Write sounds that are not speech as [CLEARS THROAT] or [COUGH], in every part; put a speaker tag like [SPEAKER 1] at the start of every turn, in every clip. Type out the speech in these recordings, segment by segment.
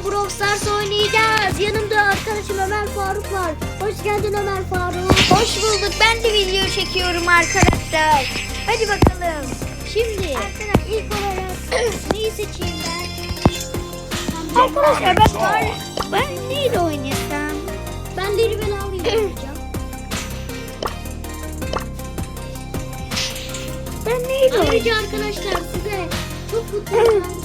[SPEAKER 1] birlikte Brawl Stars oynayacağız. Yanımda arkadaşım Ömer Faruk var. Hoş geldin Ömer Faruk.
[SPEAKER 2] Hoş bulduk. Ben de video çekiyorum arkadaşlar. Hadi bakalım.
[SPEAKER 1] Şimdi ilk olarak [CLEARS THROAT] neyi seçeyim ben?
[SPEAKER 2] Arkadaşlar ben var. Ben neyle oynasam?
[SPEAKER 1] Ben deri belalıyı oynayacağım.
[SPEAKER 2] Ben neyle oynayacağım?
[SPEAKER 1] Ayrıca [CLEARS THROAT] arkadaşlar size çok mutlu [CLEARS THROAT] bir söyleyeceğim.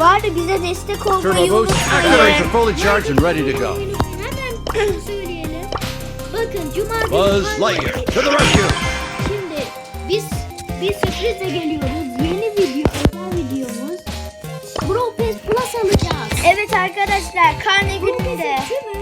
[SPEAKER 2] Var da bize destek
[SPEAKER 3] Turbo
[SPEAKER 2] olmayı
[SPEAKER 3] boost activated,
[SPEAKER 2] unutmayın.
[SPEAKER 3] fully charged and ready to go.
[SPEAKER 1] Hemen söyleyelim. Bakın cumartesi
[SPEAKER 3] Buzz
[SPEAKER 1] pazar-
[SPEAKER 3] Lightyear to the rescue.
[SPEAKER 1] Şimdi biz bir sürprize geliyoruz. Yeni video, özel videomuz. Bro Pass Plus alacağız.
[SPEAKER 2] Evet arkadaşlar karne gününde.
[SPEAKER 1] Tümü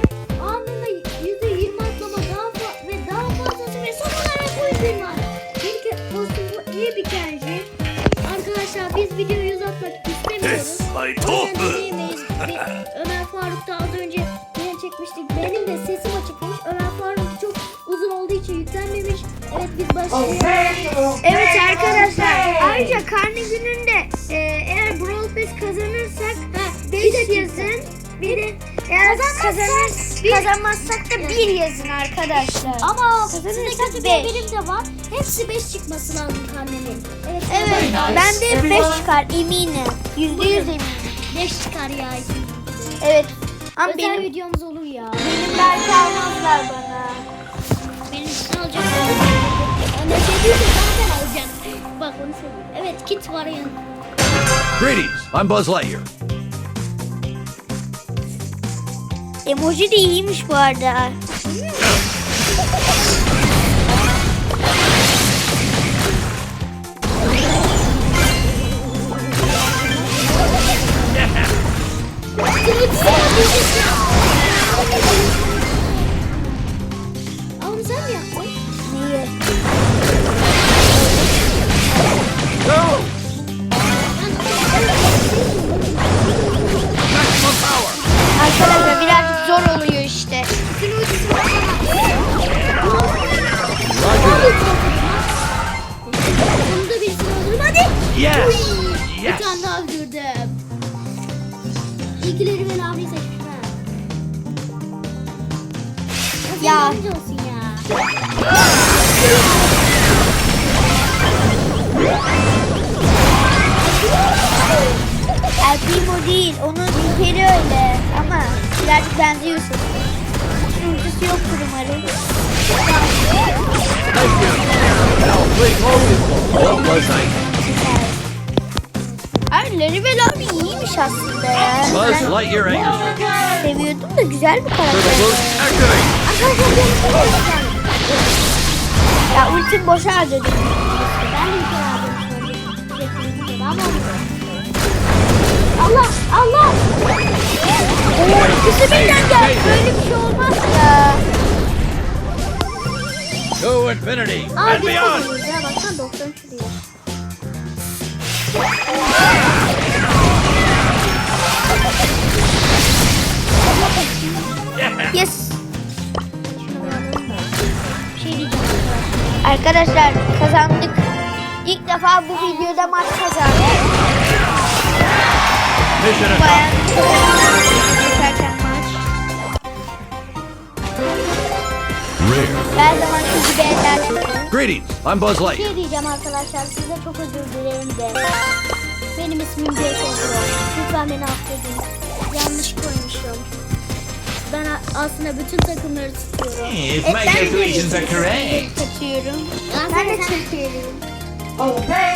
[SPEAKER 1] diyemeyiz. Ve Ömer Faruk da az önce yine çekmiştik. Benim de sesim açıkmış. Ömer Faruk çok uzun olduğu için yüklenmemiş. Evet biz başlayalım.
[SPEAKER 2] Evet arkadaşlar. Ayrıca karne gününde e, eğer Brawl Pass kazanırsak 5 yazın. Bir de eğer kazanır, kazanmazsak da 1 yazın arkadaşlar.
[SPEAKER 1] Ama size
[SPEAKER 2] Kazanırsak
[SPEAKER 1] kötü bir
[SPEAKER 2] beş.
[SPEAKER 1] haberim de var. Hepsi 5 çıkması lazım karnemin. Evet.
[SPEAKER 2] Evet ben de 5 çıkar eminim. %100 eminim.
[SPEAKER 1] 5 çıkar ya.
[SPEAKER 2] Evet. Ama
[SPEAKER 1] Özel
[SPEAKER 2] benim,
[SPEAKER 1] videomuz olur ya.
[SPEAKER 2] benim belki almazlar bana.
[SPEAKER 1] Benim için alacak. Ama şey değilse zaten alacak. Bak onu söyleyeyim. Evet kit var yanında.
[SPEAKER 3] Greetings, I'm Buzz Lightyear.
[SPEAKER 2] Emoji de iyiymiş bu arada. 你
[SPEAKER 1] 不能让
[SPEAKER 2] 我出。Değil, onun Nilperi öyle. Ama birazcık benziyorsun. Ultisi yoktur umarım. Ay Larry abi iyiymiş aslında ya.
[SPEAKER 3] Buzz Lightyear Anderson.
[SPEAKER 2] seviyordum da güzel bir karakter.
[SPEAKER 1] Arkadaşlar.
[SPEAKER 2] Ya ultim boşa harcadım.
[SPEAKER 1] Ben Allah Allah.
[SPEAKER 2] Oo ikisi birden geldi. Böyle bir şey olmaz ya.
[SPEAKER 3] To infinity and beyond.
[SPEAKER 1] ya baksana 93 diyor.
[SPEAKER 2] Yes.
[SPEAKER 1] Arkadaşlar
[SPEAKER 2] kazandık. İlk defa bu videoda maç kazandık.
[SPEAKER 3] Mission
[SPEAKER 2] Bayağı geçerken maç.
[SPEAKER 3] Rare.
[SPEAKER 2] Her zaman gibi eller çıkıyor.
[SPEAKER 3] Greetings, I'm Buzz
[SPEAKER 1] Bir
[SPEAKER 3] Lightyear.
[SPEAKER 1] şey diyeceğim arkadaşlar size çok özür dilerim de. Benim ismim Jason Pro. Lütfen beni affedin. Yanlış koymuşum. Ben a- aslında bütün takımları tutuyorum.
[SPEAKER 4] If
[SPEAKER 2] Evet,
[SPEAKER 4] my calculations are correct.
[SPEAKER 2] katıyorum.
[SPEAKER 1] Ben
[SPEAKER 2] de çekiyorum.
[SPEAKER 4] Obey.
[SPEAKER 2] Neyse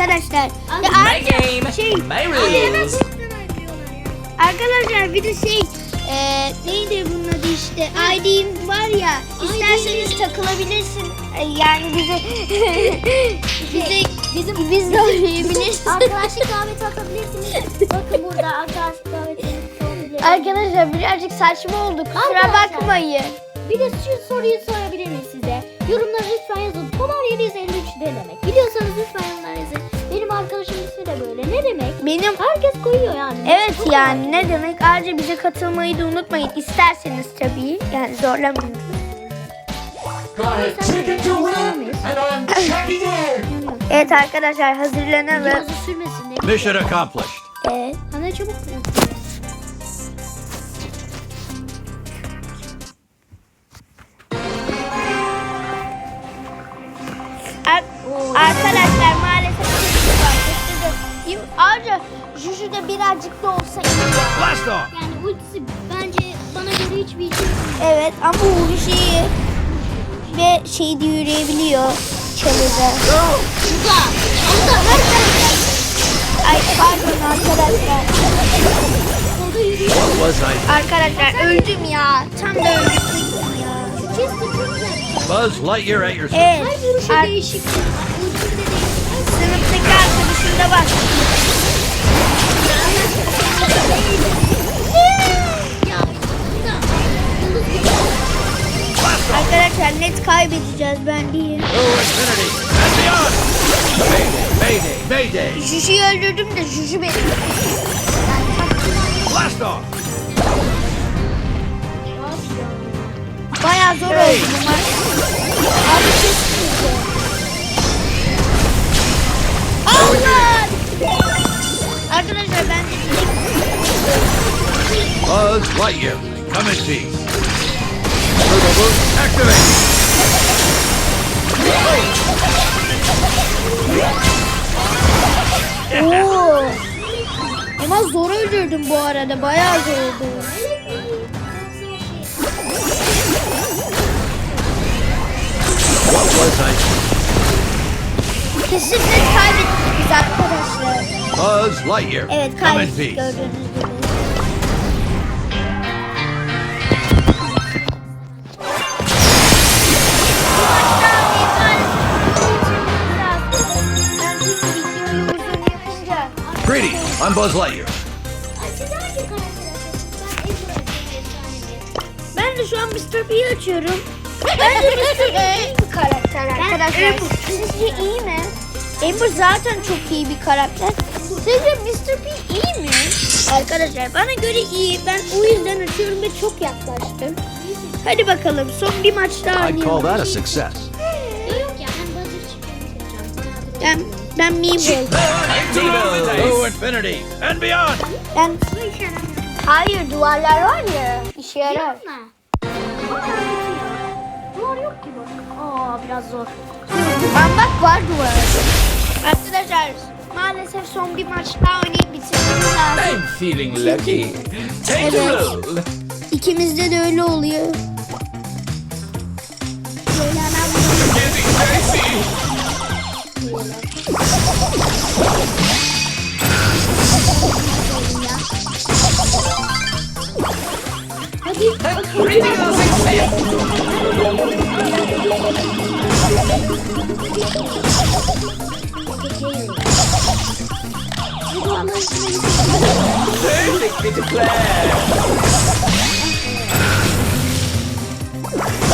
[SPEAKER 2] arkadaşlar. Ya
[SPEAKER 4] My game,
[SPEAKER 2] şey
[SPEAKER 4] my rules.
[SPEAKER 2] arkadaşlar bir de şey e, neydi bunun adı işte ID'm var ya isterseniz takılabilirsin yani bize [LAUGHS] bize bizim biz de oynayabilirsiniz. [LAUGHS]
[SPEAKER 1] Arkadaşlık daveti atabilirsiniz. Bakın burada arkadaşlık daveti.
[SPEAKER 2] Arkadaşlar birazcık saçma oldu kusura
[SPEAKER 1] Arkadaşlar.
[SPEAKER 2] bakmayın.
[SPEAKER 1] Bir de şu soruyu sorabilir miyim size? Yorumlara lütfen yazın. Polar 753 ne demek? Biliyorsanız lütfen yorumlara yazın. Demek?
[SPEAKER 2] Benim
[SPEAKER 1] Herkes koyuyor yani.
[SPEAKER 2] Evet
[SPEAKER 1] Bu
[SPEAKER 2] yani ne demek ayrıca bize katılmayı da unutmayın isterseniz tabii yani
[SPEAKER 1] kadar.
[SPEAKER 2] Evet arkadaşlar hazırlanalım.
[SPEAKER 1] Biraz sürmesin.
[SPEAKER 3] Mission accomplished.
[SPEAKER 2] Evet.
[SPEAKER 1] Hani çabuk.
[SPEAKER 2] Ar- arkadaşlar Ayrıca Juju da birazcık da olsa iyi.
[SPEAKER 3] Blast off!
[SPEAKER 1] Yani ultisi bence bana göre hiçbir işe
[SPEAKER 2] Evet ama bu iyi. Ve şeyi de yürüyebiliyor. Çalıda.
[SPEAKER 1] Şurada. Onda her tarafta.
[SPEAKER 2] Ay pardon arkadaşlar.
[SPEAKER 1] Solda yürüyor.
[SPEAKER 3] What was I?
[SPEAKER 2] Arkadaşlar öldüm ya. Tam da öldüm ya.
[SPEAKER 1] Chester çok güzel.
[SPEAKER 3] Buzz Lightyear at your
[SPEAKER 2] Evet.
[SPEAKER 1] Her vuruşu
[SPEAKER 2] Ar-
[SPEAKER 1] değişik.
[SPEAKER 2] Da var. Arkadaşlar net kaybedeceğiz ben değil. Juju'yu öldürdüm de Juju beni.
[SPEAKER 3] Blast off!
[SPEAKER 2] Bayağı zor oldu bu maç. Abi
[SPEAKER 3] Lightyear, come in peace. Turbo boost activate!
[SPEAKER 2] Oo. Ama zor öldürdüm bu arada. Bayağı zor oldu.
[SPEAKER 3] What was I?
[SPEAKER 2] Kesinlikle kaybettik biz arkadaşlar.
[SPEAKER 3] Buzz Lightyear,
[SPEAKER 2] Evet kaybettik gördüğünüz gibi.
[SPEAKER 3] I'm Buzz Lightyear.
[SPEAKER 1] Ben.
[SPEAKER 2] Ben de şu an Mr. P'yi açıyorum. Bence Mr. P iyi bir karakter arkadaşlar. Sizce iyi mi? Amber zaten çok iyi bir karakter. Sizce Mr. P iyi mi? Arkadaşlar bana göre iyi. Ben o yüzden açıyorum ve çok yaklaştım. Hadi bakalım son bir maç daha
[SPEAKER 3] I'd call
[SPEAKER 2] oynayalım.
[SPEAKER 3] that a success.
[SPEAKER 1] Yok yok ya ben buzzer çıkıyorum seçeceğim.
[SPEAKER 2] Ben,
[SPEAKER 3] and beyond!
[SPEAKER 2] Ben... Hayır duvarlar var ya. işe yarar.
[SPEAKER 1] Duvar yok ki bak. Aa biraz zor.
[SPEAKER 2] Ben bak var duvar. Arkadaşlar maalesef son bir maç daha oynayıp bitirmemiz lazım.
[SPEAKER 4] I'm feeling lucky. Take a
[SPEAKER 2] Evet.
[SPEAKER 4] roll.
[SPEAKER 2] İkimizde de öyle oluyor.
[SPEAKER 4] Getting Perfectly declared!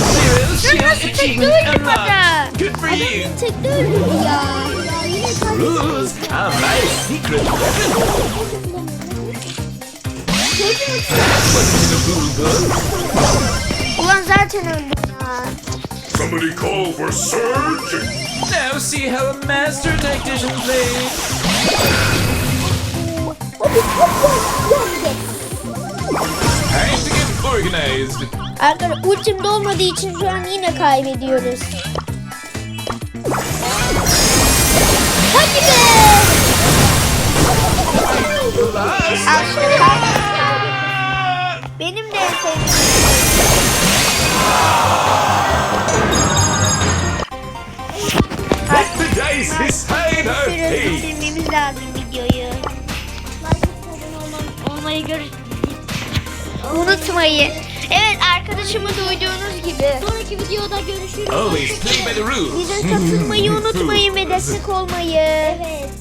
[SPEAKER 4] Serial shield achievement arrived! Good for you! Rules are my secret weapon.
[SPEAKER 2] Ulan zaten öldüm ya.
[SPEAKER 5] Somebody call for surge!
[SPEAKER 4] Now see how a master tactician plays. Time to get organized.
[SPEAKER 2] Arkadaşlar ultim dolmadığı için şu an yine kaybediyoruz. Benim de en sevdiğim.
[SPEAKER 5] Let the dice decide our fate!
[SPEAKER 2] bitirmemiz lazım videoyu.
[SPEAKER 1] Olmayı gör.
[SPEAKER 2] Unutmayın. Evet arkadaşımı duyduğunuz gibi.
[SPEAKER 1] Sonraki videoda görüşürüz.
[SPEAKER 4] Always play by the rules.
[SPEAKER 2] Bize katılmayı unutmayın ve destek olmayı.
[SPEAKER 1] Evet.